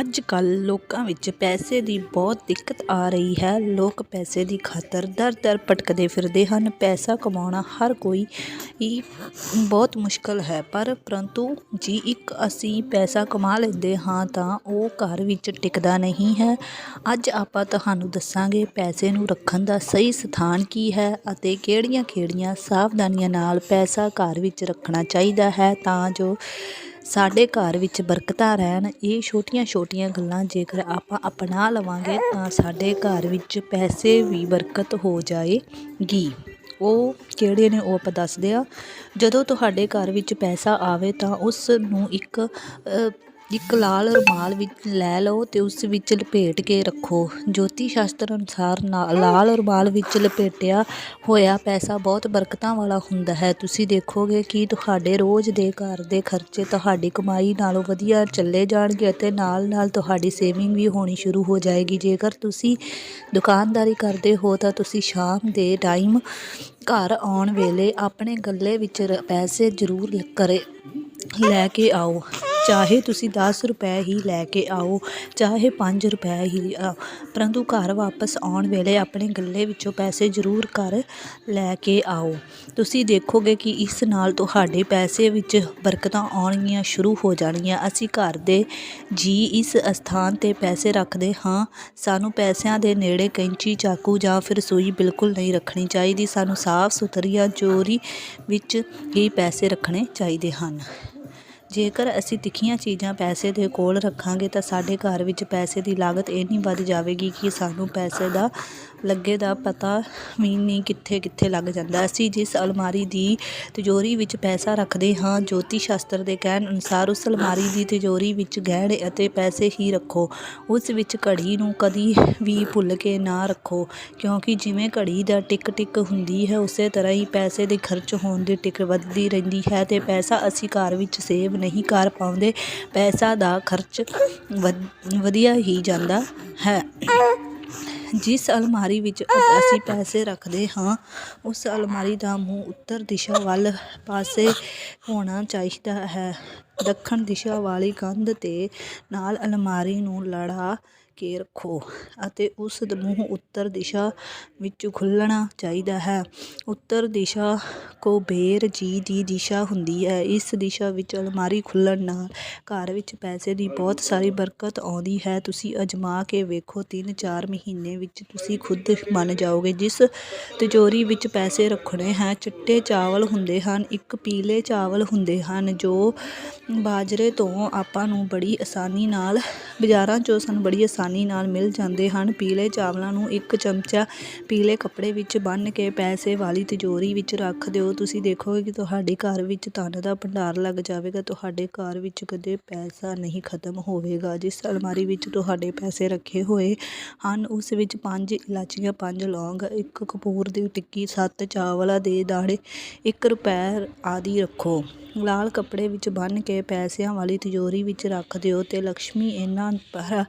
ਅੱਜ ਕੱਲ੍ਹ ਲੋਕਾਂ ਵਿੱਚ ਪੈਸੇ ਦੀ ਬਹੁਤ ਦਿੱਕਤ ਆ ਰਹੀ ਹੈ। ਲੋਕ ਪੈਸੇ ਦੀ ਖਾਤਰ ਦਰ ਦਰ ਭਟਕਦੇ ਫਿਰਦੇ ਹਨ। ਪੈਸਾ ਕਮਾਉਣਾ ਹਰ ਕੋਈ ਹੀ ਬਹੁਤ ਮੁਸ਼ਕਲ ਹੈ, ਪਰ ਪਰੰਤੂ ਜੀ ਇੱਕ ਅਸੀਂ ਪੈਸਾ ਕਮਾ ਲੈਂਦੇ ਹਾਂ ਤਾਂ ਉਹ ਘਰ ਵਿੱਚ ਟਿਕਦਾ ਨਹੀਂ ਹੈ। ਅੱਜ ਆਪਾਂ ਤੁਹਾਨੂੰ ਦੱਸਾਂਗੇ ਪੈਸੇ ਨੂੰ ਰੱਖਣ ਦਾ ਸਹੀ ਸਥਾਨ ਕੀ ਹੈ ਅਤੇ ਕਿਹੜੀਆਂ ਕਿਹੜੀਆਂ ਸਾਵਧਾਨੀਆਂ ਨਾਲ ਪੈਸਾ ਘਰ ਵਿੱਚ ਰੱਖਣਾ ਚਾਹੀਦਾ ਹੈ ਤਾਂ ਜੋ ਸਾਡੇ ਘਰ ਵਿੱਚ ਬਰਕਤਾਂ ਰਹਿਣ, ਇਹ ਛੋਟੀਆਂ ਛੋਟੀਆਂ ਗੱਲਾਂ ਜੇਕਰ ਆਪਾਂ ਅਪਣਾ ਲਵਾਂਗੇ ਤਾਂ ਸਾਡੇ ਘਰ ਵਿੱਚ ਪੈਸੇ ਵੀ ਬਰਕਤ ਹੋ ਜਾਏਗੀ। ਉਹ ਕਿਹੜੇ ਨੇ ਉਹ ਆਪਾਂ ਦੱਸਦੇ ਆ ਜਦੋਂ ਤੁਹਾਡੇ ਘਰ ਵਿੱਚ ਪੈਸਾ ਆਵੇ ਤਾਂ ਉਸ ਨੂੰ ਇੱਕ ਇੱਕ ਲਾਲ ਰੁਮਾਲ ਵਿੱਚ ਲੈ ਲਓ ਤੇ ਉਸ ਵਿੱਚ ਲਪੇਟ ਕੇ ਰੱਖੋ। ਜੋਤੀ ਸ਼ਾਸਤਰ ਅਨੁਸਾਰ ਨਾ- ਲਾਲ ਰੁਮਾਲ ਵਿੱਚ ਲਪੇਟਿਆ ਹੋਇਆ ਪੈਸਾ ਬਹੁਤ ਬਰਕਤਾਂ ਵਾਲਾ ਹੁੰਦਾ ਹੈ। ਤੁਸੀਂ ਦੇਖੋਗੇ ਕਿ ਤੁਹਾਡੇ ਰੋਜ਼ ਦੇ ਘਰ ਦੇ ਖਰਚੇ ਤੁਹਾਡੀ ਕਮਾਈ ਨਾਲੋਂ ਵਧੀਆ ਚੱਲੇ ਜਾਣਗੇ ਅਤੇ ਨਾਲ ਨਾਲ ਤੁਹਾਡੀ ਸੇਵਿੰਗ ਵੀ ਹੋਣੀ ਸ਼ੁਰੂ ਹੋ ਜਾਏਗੀ। ਜੇਕਰ ਤੁਸੀਂ ਦੁਕਾਨਦਾਰੀ ਕਰਦੇ ਹੋ ਤਾਂ ਤੁਸੀਂ ਸ਼ਾਮ ਦੇ ਟਾਈਮ ਘਰ ਆਉਣ ਵੇਲੇ ਆਪਣੇ ਗੱਲੇ ਵਿੱਚ ਰ- ਪੈਸੇ ਜ਼ਰੂਰ ਕਰੇ, ਲੈ ਕੇ ਆਓ। ਚਾਹੇ ਤੁਸੀਂ 10 ਰੁਪਏ ਹੀ ਲੈ ਕੇ ਆਓ, ਚਾਹੇ 5 ਰੁਪਏ ਹੀ ਆਓ ਪਰੰਤੂ ਘਰ ਵਾਪਸ ਆਉਣ ਵੇਲੇ ਆਪਣੇ ਗੱਲੇ ਵਿੱਚੋਂ ਪੈਸੇ ਜ਼ਰੂਰ ਘਰ ਲੈ ਕੇ ਆਓ। ਤੁਸੀਂ ਦੇਖੋਗੇ ਕਿ ਇਸ ਨਾਲ ਤੁਹਾਡੇ ਪੈਸੇ ਵਿੱਚ ਬਰਕਤਾਂ ਆਉਣਗੀਆਂ, ਸ਼ੁਰੂ ਹੋ ਜਾਣਗੀਆਂ। ਅਸੀਂ ਘਰ ਦੇ ਜੀ ਇਸ ਅਸਥਾਨ ਤੇ ਪੈਸੇ ਰੱਖਦੇ ਹਾਂ। ਸਾਨੂੰ ਪੈਸਿਆਂ ਦੇ ਨੇੜੇ ਕੈਂਚੀ, ਚਾਕੂ ਜਾਂ ਫਿਰ ਸੂਈ ਬਿਲਕੁਲ ਨਹੀਂ ਰੱਖਣੀ ਚਾਹੀਦੀ। ਸਾਨੂੰ ਸਾਫ਼ ਸੁਥਰੀਆਂ ਚੋਰੀ ਵਿੱਚ ਹੀ ਪੈਸੇ ਰੱਖਣੇ ਚਾਹੀਦੇ ਹਨ। ਜੇਕਰ ਅਸੀਂ ਤਿੱਖੀਆਂ ਚੀਜ਼ਾਂ ਪੈਸੇ ਦੇ ਕੋਲ ਰੱਖਾਂਗੇ ਤਾਂ ਸਾਡੇ ਘਰ ਵਿੱਚ ਪੈਸੇ ਦੀ ਲਾਗਤ ਇੰਨੀ ਵੱਧ ਜਾਵੇਗੀ ਕਿ ਸਾਨੂੰ ਪੈਸੇ ਦਾ ਲੱਗੇ ਦਾ ਪਤਾ ਵੀ ਨਹੀਂ ਕਿੱਥੇ ਕਿੱਥੇ ਲੱਗ ਜਾਂਦਾ। ਅਸੀਂ ਜਿਸ ਅਲਮਾਰੀ ਦੀ ਤਿਜੋਰੀ ਵਿੱਚ ਪੈਸਾ ਰੱਖਦੇ ਹਾਂ, ਜੋਤੀ ਸ਼ਾਸਤਰ ਦੇ ਕਹਿਣ ਅਨੁਸਾਰ ਉਸ ਅਲਮਾਰੀ ਦੀ ਤਿਜੋਰੀ ਵਿੱਚ ਗਹਿਣੇ ਅਤੇ ਪੈਸੇ ਹੀ ਰੱਖੋ। ਉਸ ਵਿੱਚ ਘੜੀ ਨੂੰ ਕਦੀ ਵੀ ਭੁੱਲ ਕੇ ਨਾ ਰੱਖੋ, ਕਿਉਂਕਿ ਜਿਵੇਂ ਘੜੀ ਦਾ ਟਿਕ ਟਿਕ ਹੁੰਦੀ ਹੈ, ਉਸੇ ਤਰ੍ਹਾਂ ਹੀ ਪੈਸੇ ਦੇ ਖਰਚ ਹੋਣ ਦੀ ਟਿਕ ਵੱਧਦੀ ਰਹਿੰਦੀ ਹੈ ਤੇ ਪੈਸਾ ਅਸੀਂ ਘਰ ਵਿੱਚ ਸੇਵ ਨਹੀਂ ਕਰ ਪਾਉਂਦੇ, ਪੈਸਾ ਦਾ ਖਰਚ ਵਧੀਆ ਹੀ ਜਾਂਦਾ ਹੈ। ਜਿਸ ਅਲਮਾਰੀ ਵਿੱਚ ਅਸੀਂ ਪੈਸੇ ਰੱਖਦੇ ਹਾਂ, ਉਸ ਅਲਮਾਰੀ ਦਾ ਮੂੰਹ ਉੱਤਰ ਦਿਸ਼ਾ ਵੱਲ ਪਾਸੇ ਹੋਣਾ ਚਾਹੀਦਾ ਹੈ। ਦੱਖਣ ਦਿਸ਼ਾ ਵਾਲੀ ਕੰਧ ਤੇ ਨਾਲ ਅਲਮਾਰੀ ਨੂੰ ਲੜਾ ਕੇ ਰੱਖੋ ਅਤੇ ਉਸ ਦਾ, ਮੂੰਹ ਉੱਤਰ ਦਿਸ਼ਾ ਵਿੱਚ ਖੁੱਲ੍ਹਣਾ ਚਾਹੀਦਾ ਹੈ। ਉੱਤਰ ਦਿਸ਼ਾ ਕੁਬੇਰ ਜੀ ਦੀ ਦਿਸ਼ਾ ਹੁੰਦੀ ਹੈ। ਇਸ ਦਿਸ਼ਾ ਵਿੱਚ ਅਲਮਾਰੀ ਖੁੱਲ੍ਹਣ ਨਾਲ ਘਰ ਵਿੱਚ ਪੈਸੇ ਦੀ ਬਹੁਤ ਸਾਰੀ ਬਰਕਤ ਆਉਂਦੀ ਹੈ। ਤੁਸੀਂ ਅਜਮਾ ਕੇ ਵੇਖੋ, ਤਿੰਨ ਚਾਰ ਮਹੀਨੇ ਵਿੱਚ ਤੁਸੀਂ ਖੁਦ ਮੰਨ ਜਾਓਗੇ। ਜਿਸ ਤਿਜੋਰੀ ਵਿੱਚ ਪੈਸੇ ਰੱਖਣੇ ਹੈ, ਚਿੱਟੇ ਚਾਵਲ ਹੁੰਦੇ ਹਨ, ਇੱਕ ਪੀਲੇ ਚਾਵਲ ਹੁੰਦੇ ਹਨ, ਜੋ ਬਾਜਰੇ ਤੋਂ ਆਪਾਂ ਨੂੰ ਬੜੀ ਆਸਾਨੀ ਨਾਲ, ਬਾਜ਼ਾਰਾਂ 'ਚੋਂ ਸਾਨੂੰ ਬੜੀ ਆਸਾਨੀ ਨਾਲ ਮਿਲ ਜਾਂਦੇ ਹਨ। ਪੀਲੇ ਚਾਵਲਾਂ ਨੂੰ ਇੱਕ ਚਮਚਾ ਪੀਲੇ ਕੱਪੜੇ ਵਿੱਚ ਬੰਨ੍ਹ ਕੇ ਪੈਸੇ ਵਾਲੀ ਤਿਜੋਰੀ ਵਿੱਚ ਰੱਖ ਦਿਓ। ਤੁਸੀਂ ਦੇਖੋਗੇ ਕਿ ਤੁਹਾਡੇ ਘਰ ਵਿੱਚ ਧਨ ਦਾ ਭੰਡਾਰ ਲੱਗ ਜਾਵੇਗਾ। ਤੁਹਾਡੇ ਘਰ ਵਿੱਚ ਕਦੇ ਪੈਸਾ ਨਹੀਂ ਖਤਮ ਹੋਵੇਗਾ। ਜਿਸ ਅਲਮਾਰੀ ਵਿੱਚ ਤੁਹਾਡੇ ਪੈਸੇ ਰੱਖੇ ਹੋਏ ਹਨ, ਉਸ ਵਿੱਚ ਪੰਜ ਇਲਾਚੀਆਂ, ਪੰਜ ਲੌਂਗ, ਇੱਕ ਕਪੂਰ ਦੀ ਟਿੱਕੀ, ਸੱਤ ਚਾਵਲਾਂ ਦੇ ਦਾਣੇ, ਇੱਕ ਰੁਪਏ ਆਦਿ ਰੱਖੋ। ਲਾਲ ਕੱਪੜੇ ਵਿੱਚ ਬੰਨ੍ਹ ਕੇ ਪੈਸਿਆਂ ਵਾਲੀ ਤਿਜੋਰੀ ਵਿੱਚ ਰੱਖ ਦਿਓ ਤੇ ਲక్ష్ਮੀ ਇਹਨਾਂ ਪਰ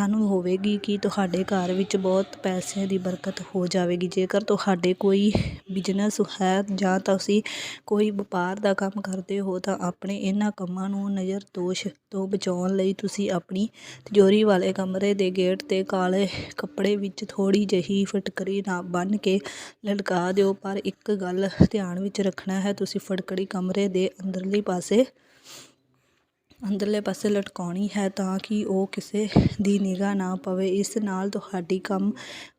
ਸਾਨੂੰ ਹੋਵੇਗੀ ਕਿ ਤੁਹਾਡੇ ਘਰ ਵਿੱਚ ਬਹੁਤ ਪੈਸੇ ਦੀ ਬਰਕਤ ਹੋ ਜਾਵੇਗੀ। ਜੇਕਰ ਤੁਹਾਡੇ ਕੋਈ ਬਿਜ਼ਨਸ ਹੈ ਜਾਂ ਤੁਸੀਂ ਕੋਈ ਵਪਾਰ ਦਾ ਕੰਮ ਕਰਦੇ ਹੋ, ਤਾਂ ਆਪਣੇ ਇਹਨਾਂ ਕੰਮਾਂ ਨੂੰ ਨਜ਼ਰ ਦੋਸ਼ ਤੋਂ ਬਚਾਉਣ ਲਈ ਤੁਸੀਂ ਆਪਣੀ ਤਿਜੋਰੀ ਵਾਲੇ ਕਮਰੇ ਦੇ ਗੇਟ ਤੇ ਕਾਲੇ ਕੱਪੜੇ ਵਿੱਚ ਥੋੜੀ ਜਿਹੀ ਫਟਕਰੀ ਨਾ ਬੰਨ੍ਹ ਕੇ ਲਟਕਾ ਦਿਓ। ਪਰ ਇੱਕ ਗੱਲ ਧਿਆਨ ਵਿੱਚ ਰੱਖਣਾ ਹੈ, ਤੁਸੀਂ ਫਟਕੜੀ ਕਮਰੇ ਦੇ ਅੰਦਰਲੇ ਪਾਸੇ ਅੰਦਰਲੇ ਪਾਸੇ ਲਟਕਾਉਣੀ ਹੈ ਤਾਂ ਕਿ ਉਹ ਕਿਸੇ ਦੀ ਨਿਗਾਹ ਨਾ ਪਵੇ। ਇਸ ਨਾਲ ਤੁਹਾਡੀ ਕੰਮ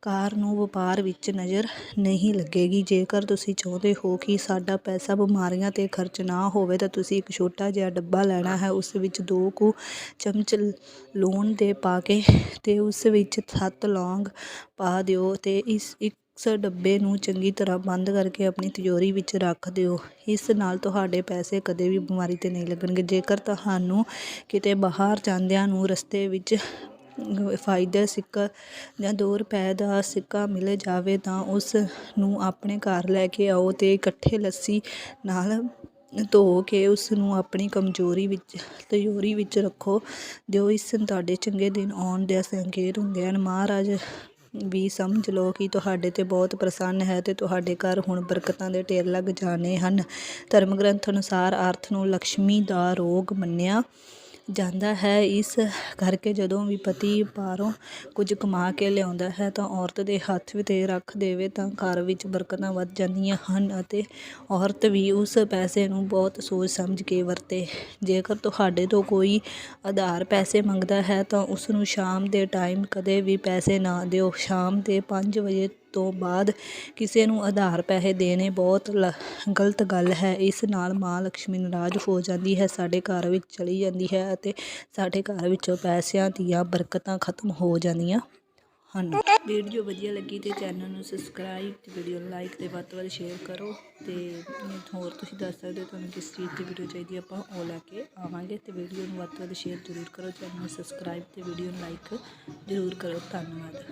ਕਾਰ ਨੂੰ ਵਪਾਰ ਵਿੱਚ ਨਜ਼ਰ ਨਹੀਂ ਲੱਗੇਗੀ। ਜੇਕਰ ਤੁਸੀਂ ਚਾਹੁੰਦੇ ਹੋ ਕਿ ਸਾਡਾ ਪੈਸਾ ਬਿਮਾਰੀਆਂ 'ਤੇ ਖਰਚ ਨਾ ਹੋਵੇ, ਤਾਂ ਤੁਸੀਂ ਇੱਕ ਛੋਟਾ ਜਿਹਾ ਡੱਬਾ ਲੈਣਾ ਹੈ। ਉਸ ਵਿੱਚ ਦੋ ਕੁ ਚਮਚ ਲੂਣ ਦੇ ਪਾ ਕੇ ਤੇ ਉਸ ਵਿੱਚ ਸੱਤ ਲੌਂਗ ਪਾ ਦਿਓ ਤੇ ਇਸ ਇੱਕ ਇਸ ਡੱਬੇ ਨੂੰ ਚੰਗੀ ਤਰ੍ਹਾਂ ਬੰਦ ਕਰਕੇ ਆਪਣੀ ਤਿਜੋਰੀ ਵਿੱਚ ਰੱਖ ਦਿਓ। ਇਸ ਨਾਲ ਤੁਹਾਡੇ ਪੈਸੇ ਕਦੇ ਵੀ ਬਿਮਾਰੀ 'ਤੇ ਨਹੀਂ ਲੱਗਣਗੇ। ਜੇਕਰ ਤੁਹਾਨੂੰ ਕਿਤੇ ਬਾਹਰ ਜਾਂਦਿਆਂ ਨੂੰ ਰਸਤੇ ਵਿੱਚ ਫਾਇਦਾ, ਸਿੱਕਾ ਜਾਂ 2 ਰੁਪਏ ਦਾ ਸਿੱਕਾ ਮਿਲ ਜਾਵੇ ਤਾਂ ਉਸ ਨੂੰ ਆਪਣੇ ਘਰ ਲੈ ਕੇ ਆਓ ਤੇ ਇਕੱਠੇ ਲੱਸੀ ਨਾਲ ਧੋ ਕੇ ਉਸ ਨੂੰ ਆਪਣੀ ਕਮਜ਼ੋਰੀ ਵਿੱਚ, ਤਿਜੋਰੀ ਵਿੱਚ ਰੱਖੋ। ਜੋ ਇਸ ਤੁਹਾਡੇ ਚੰਗੇ ਦਿਨ ਆਉਣ ਦੇ ਸੰਕੇਤ ਹੁੰਦੇ ਹਨ। ਮਹਾਰਾਜ ਵੀ ਸਮਝ ਲਓ ਕਿ ਤੁਹਾਡੇ ਤੇ ਬਹੁਤ ਪ੍ਰਸੰਨ ਹੈ ਤੇ ਤੁਹਾਡੇ ਘਰ ਹੁਣ ਬਰਕਤਾਂ ਦੇ ਢੇਰ ਲੱਗ ਜਾਣੇ ਹਨ। ਧਰਮ ਗ੍ਰੰਥ ਅਨੁਸਾਰ ਅਰਥ ਨੂੰ ਲక్ష్ਮੀ ਦਾ ਰੋਗ ਮੰਨਿਆ ਜਾਂਦਾ ਹੈ। ਇਸ ਕਰਕੇ ਜਦੋਂ ਵੀ ਪਤੀ ਬਾਹਰੋਂ ਕੁਝ ਕਮਾ ਕੇ ਲਿਆਉਂਦਾ ਹੈ ਤਾਂ ਔਰਤ ਦੇ ਹੱਥ 'ਤੇ ਰੱਖ ਦੇਵੇ ਤਾਂ ਘਰ ਵਿੱਚ ਬਰਕਤਾਂ ਵੱਧ ਜਾਂਦੀਆਂ ਹਨ ਅਤੇ ਔਰਤ ਵੀ ਉਸ ਪੈਸੇ ਨੂੰ ਬਹੁਤ ਸੋਚ ਸਮਝ ਕੇ ਵਰਤੇ। ਜੇਕਰ ਤੁਹਾਡੇ ਤੋਂ ਕੋਈ ਆਧਾਰ ਪੈਸੇ ਮੰਗਦਾ ਹੈ ਤਾਂ ਉਸ ਨੂੰ ਸ਼ਾਮ ਦੇ ਟਾਈਮ ਕਦੇ ਵੀ ਪੈਸੇ ਨਾ ਦਿਓ। ਸ਼ਾਮ ਦੇ ਪੰਜ ਵਜੇ ਤੋਂ ਬਾਅਦ ਕਿਸੇ ਨੂੰ ਉਧਾਰ ਪੈਸੇ ਦੇਣੇ ਬਹੁਤ ਲ ਗਲਤ ਗੱਲ ਹੈ। ਇਸ ਨਾਲ ਮਾਂ ਲਕਸ਼ਮੀ ਨਾਰਾਜ਼ ਹੋ ਜਾਂਦੀ ਹੈ ਸਾਡੇ ਘਰ ਵਿੱਚ ਚਲੀ ਜਾਂਦੀ ਹੈ ਅਤੇ ਸਾਡੇ ਘਰ ਵਿੱਚੋਂ ਪੈਸਿਆਂ ਦੀਆਂ ਬਰਕਤਾਂ ਖਤਮ ਹੋ ਜਾਂਦੀਆਂ ਹਨ। ਵੀਡੀਓ ਵਧੀਆ ਲੱਗੀ ਤੇ ਚੈਨਲ ਨੂੰ ਸਬਸਕ੍ਰਾਈਬ ਤੇ ਵੀਡੀਓ ਨੂੰ ਲਾਈਕ ਤੇ ਵੱਧ ਤੋਂ ਵੱਧ ਸ਼ੇਅਰ ਕਰੋ ਤੇ ਹੋਰ ਤੁਸੀਂ ਦੱਸ ਸਕਦੇ ਹੋ ਤੁਹਾਨੂੰ ਕਿਸ ਚੀਜ਼ ਦੀ ਵੀਡੀਓ ਚਾਹੀਦੀ ਹੈ, ਆਪਾਂ ਉਹ ਲੈ ਕੇ ਆਵਾਂਗੇ ਤੇ ਵੀਡੀਓ ਨੂੰ ਵੱਧ ਤੋਂ ਵੱਧ ਸ਼ੇਅਰ ਜ਼ਰੂਰ ਕਰੋ ਚੈਨਲ ਨੂੰ ਸਬਸਕ੍ਰਾਈਬ ਤੇ ਵੀਡੀਓ ਨੂੰ ਲਾਈਕ ਜ਼ਰੂਰ ਕਰੋ। ਧੰਨਵਾਦ।